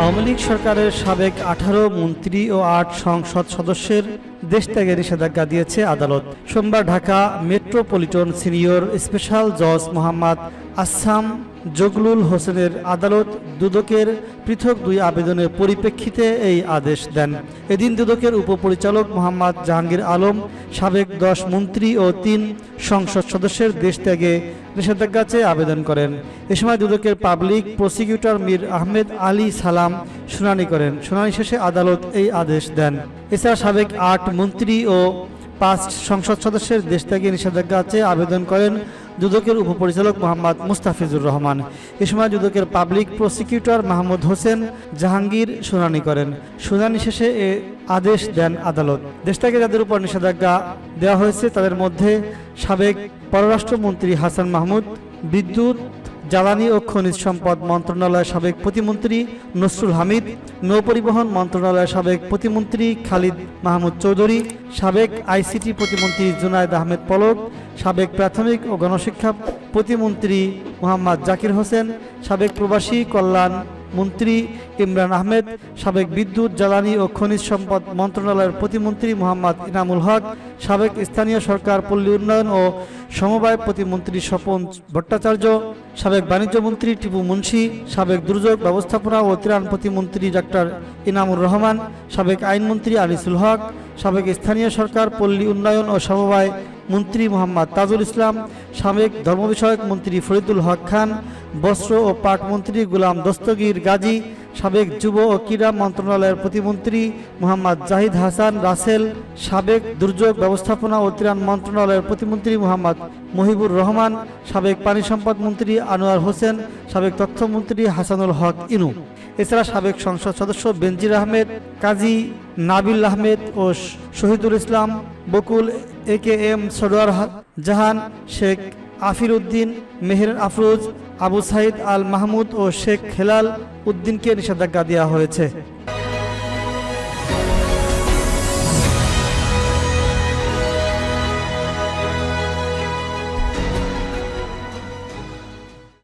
আওয়ামী লীগ সরকারের সাবেক আঠারো মন্ত্রী ও আট সংসদ সদস্যের দেশ ত্যাগে নিষেধাজ্ঞা দিয়েছে আদালত। সোমবার ঢাকা মেট্রোপলিটন সিনিয়র স্পেশাল জজ মোহাম্মদ আসাম জগলুল হোসেনের আদালত দুদকের পৃথক দুই আবেদনের পরিপ্রেক্ষিতে এই আদেশ দেন। এদিন দুদকের উপপরিচালক মোহাম্মদ জাহাঙ্গীর আলম, সাবেক দশ মন্ত্রী ও তিন সংসদ সদস্যের দেশ ত্যাগে নিষেধাজ্ঞা চেয়ে আবেদন করেন। এ সময় দুদকের পাবলিক প্রসিকিউটর মীর আহমেদ আলী সালাম শুনানি করেন। শুনানি শেষে আদালত এই আদেশ দেন। এছাড়া সাবেক আট মন্ত্রী ও পাঁচ সংসদ সদস্যের দেশ ত্যাগে নিষেধাজ্ঞা চেয়ে আবেদন করেন দুদকের উপপরিচালক মোহাম্মদ মুস্তাফিজুর রহমান। এ সময় দুদকের পাবলিক প্রসিকিউটর মাহমুদ হোসেন জাহাঙ্গীর শুনানি করেন। শুনানি শেষে এ আদেশ দেন আদালত। দেশ থেকে যাদের উপর নিষেধাজ্ঞা দেওয়া হয়েছে, তাদের মধ্যে সাবেক পররাষ্ট্রমন্ত্রী হাসান মাহমুদ, বিদ্যুৎ জ্বালানি ও খনিজ সম্পদ মন্ত্রণালয়ের সাবেক প্রতিমন্ত্রী নসরুল হামিদ, নৌপরিবহন মন্ত্রণালয়ের সাবেক প্রতিমন্ত্রী খালিদ মাহমুদ চৌধুরী, সাবেক আইসিটি প্রতিমন্ত্রী জুনায়দ আহমেদ পলক, সাবেক প্রাথমিক ও গণশিক্ষা প্রতিমন্ত্রী মোহাম্মদ জাকির হোসেন, সাবেক প্রবাসী কল্যাণ মন্ত্রী ইমরান আহমেদ, সাবেক বিদ্যুৎ, জ্বালানি ও খনিজ সম্পদ মন্ত্রণালয়ের প্রতিমন্ত্রী মোহাম্মদ ইনামুল হক, সাবেক স্থানীয় সরকার, পল্লী উন্নয়ন ও সমবায় প্রতিমন্ত্রী স্বপন ভট্টাচার্য, সাবেক বাণিজ্য মন্ত্রী টিপু মুন্সি, সাবেক দুর্যোগ ব্যবস্থাপনা ও ত্রাণ প্রতিমন্ত্রী ডাক্তার ইনামুর রহমান, সাবেক আইনমন্ত্রী আনিসুল হক, সাবেক স্থানীয় সরকার, পল্লী উন্নয়ন ও সমবায় মন্ত্রী মোহাম্মদ তাজুল ইসলাম, সাবেক ধর্ম বিষয়ক মন্ত্রী ফরিদুল হক খান, বস্ত্র ও পাট মন্ত্রী গুলাম দস্তগীর গাজী, সাবেক যুব ও ক্রীড়া মন্ত্রণালয়ের প্রতিমন্ত্রী মোহাম্মদ জাহিদ হাসান রাসেল, সাবেক দুর্যোগ ব্যবস্থাপনা ও ত্রাণ মন্ত্রণালয়ের প্রতিমন্ত্রী মোহাম্মদ মহিবুর রহমান, সাবেক পানি সম্পদ মন্ত্রী আনোয়ার হোসেন, সাবেক তথ্যমন্ত্রী হাসানুল হক ইনু। এছাড়া সাবেক সংসদ সদস্য বেনজির আহমেদ, কাজী নাবিল আহমেদ ও Shahidul Islam Bakul A K M Sarowar Jahan Sheikh Afir Uddin Meher Afroz Abu Sayeed Al Mahmud ও শেখ হেলাল উদ্দিনকে নিষেধাজ্ঞা দেওয়া হয়েছে।